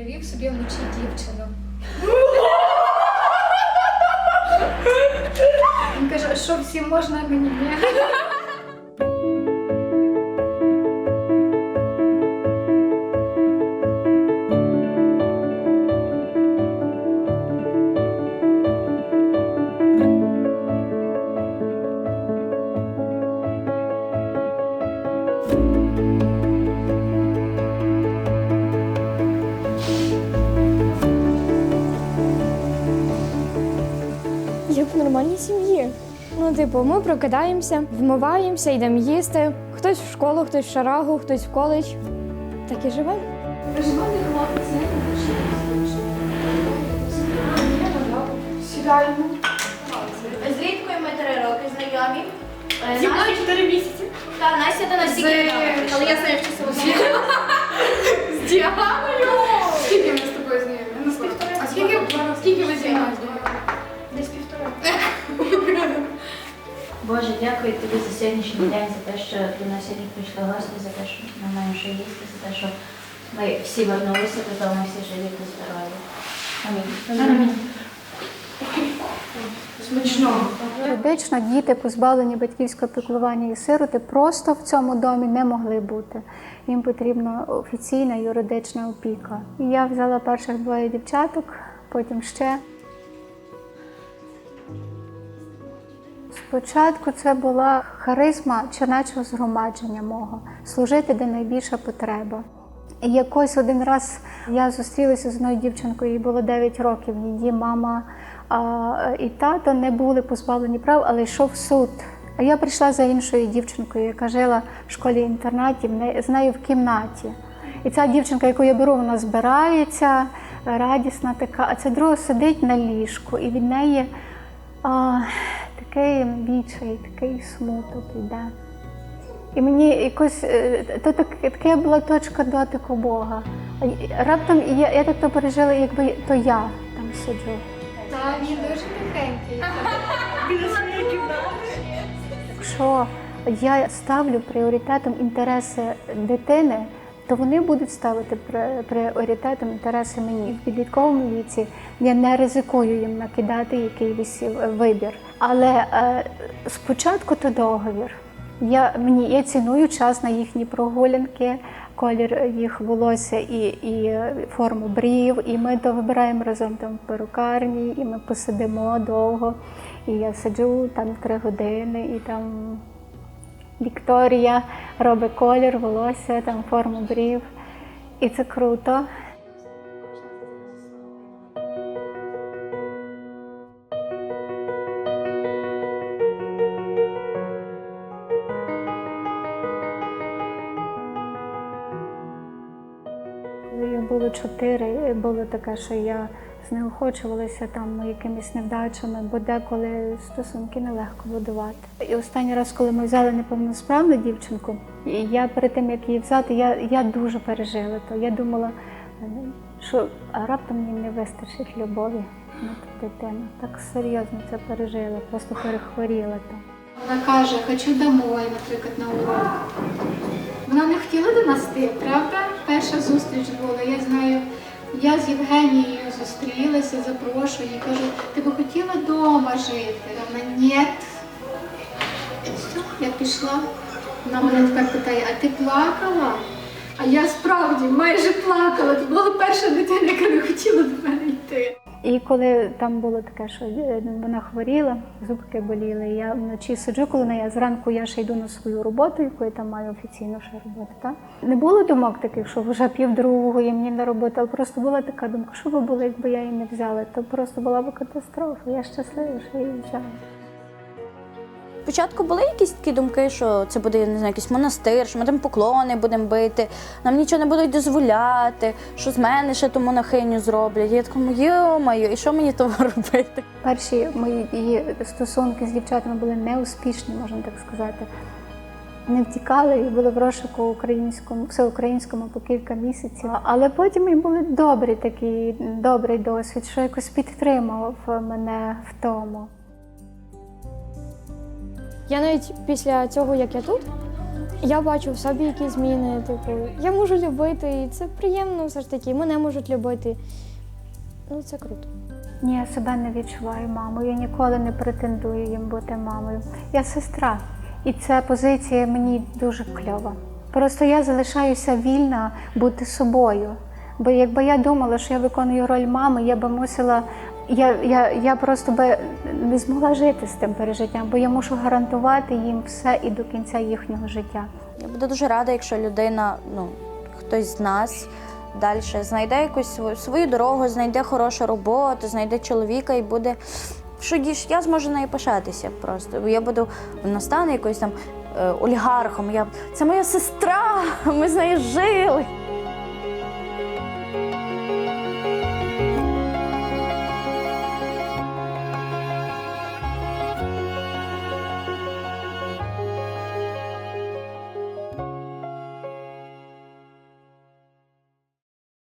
Привів собі вночі дівчину. Він каже, а що всім можна, а мені ні. В нормальній сім'ї. Ну, типу, ми прокидаємося, вмиваємося, йдемо їсти. Хтось в школу, хтось в шарагу, хтось в коледж. Так і живемо. Проживаний хлопець, Сідаємо. З Рідкою ми три роки знайомі. Е, Зі мною 4 місяці. Та Настя до нас тільки але я знаю, що це З Діаною. Скільки ми з тобою знайомі? Ну? А скільки ви знайомі? Боже, дякую тобі за сьогоднішній день, за те, що до нас сьогодні прийшли гості, за те, що ми маємо що їсти, за те, що ми всі вернулися додому, всі живі та здорові. Амінь. Смачного. Юридично діти, позбавлені батьківського піклування і сироти, просто в цьому домі не могли бути. Їм потрібна офіційна юридична опіка. І я взяла перших двоє дівчаток, потім ще. Спочатку це була харизма чернечого згромадження мого служити, де найбільша потреба. І якось один раз я зустрілася з одною дівчинкою, їй було 9 років. Її мама а, і тато не були позбавлені прав, але йшов суд. А я прийшла за іншою дівчинкою, яка жила в школі-інтернаті, з нею в кімнаті. І ця дівчинка, яку я беру, вона збирається, радісна така, а ця друга сидить на ліжку, і від неї а, такий відчай, такий смуток йде. І мені якось е, то так, така була точка дотику Бога. Раптом я, я так то пережила, якби то я там сиджу. Та він дуже тихенький. Якщо я ставлю пріоритетом інтереси дитини, то вони будуть ставити пріоритетом інтереси мені. В підлітковому віці я не ризикую їм накидати якийсь вибір. Але е, спочатку то договір. Я, мені, я ціную час на їхні прогулянки, колір їх волосся і, і форму брів. І ми то вибираємо разом там в перукарні, і ми посидимо довго. І я сиджу там три години, і там Вікторія робить колір, волосся, там форму брів. І це круто. Було чотири, було таке, що я знеохочувалася там якимись невдачами, бо деколи стосунки нелегко будувати. І останній раз, коли ми взяли неповносправну дівчинку, я перед тим як її взяти, я, я дуже пережила то. Я думала, е, що раптом мені не вистачить любові на ту дитину. Так серйозно це пережила, просто перехворіла там. Вона каже, хочу домой, наприклад, на урок. Не хотіла до нас йти, правда? Перша зустріч була. Я знаю, я з Євгенією зустрілася, запрошую і кажу, ти би хотіла вдома жити? Вона ні. Я пішла. Вона мене тепер питає, а ти плакала? А я справді майже плакала. Це була перша дитина, яка не хотіла до мене йти. І коли там було таке, що е, вона хворіла, зубки боліли, я вночі сиджу, коли неї, зранку я ще йду на свою роботу, яку я там маю офіційно ще роботу. Та? Не було думок таких, що вже пів другого і мені на роботу, але просто була така думка, що би було, якби я її не взяла. То просто була б катастрофа. Я щаслива, що її взяла. Спочатку були якісь такі думки, що це буде не знаю, якийсь монастир, що ми там поклони будемо бити, нам нічого не будуть дозволяти, що з мене ще ту монахиню зроблять. Я такому йо-моє, і що мені того робити? Перші мої стосунки з дівчатами були неуспішні, можна так сказати. Не втікали і були в розшуку українському, всеукраїнському по кілька місяців. Але потім і були добрі такий добрий досвід, що якось підтримував мене в тому. Я навіть після цього, як я тут, Я бачу в собі якісь зміни. Типу, я можу любити, і це приємно все ж таки. Мене можуть любити. Ну, це круто. Ні, я себе не відчуваю мамою. Я ніколи не претендую їм бути мамою. Я сестра, і ця позиція мені дуже кльова. Просто я залишаюся вільна бути собою. Бо якби я думала, що я виконую роль мами, я би мусила. Я, я, я просто би не змогла жити з тим пережиттям, бо я мушу гарантувати їм все і до кінця їхнього життя. Я буду дуже рада, якщо людина, ну, хтось з нас далі знайде якусь свою, свою дорогу, знайде хорошу роботу, знайде чоловіка і буде. Що діж, я зможу нею пишатися просто. Я буду вона стане якоюсь там е, олігархом. Я, це моя сестра, ми з нею жили.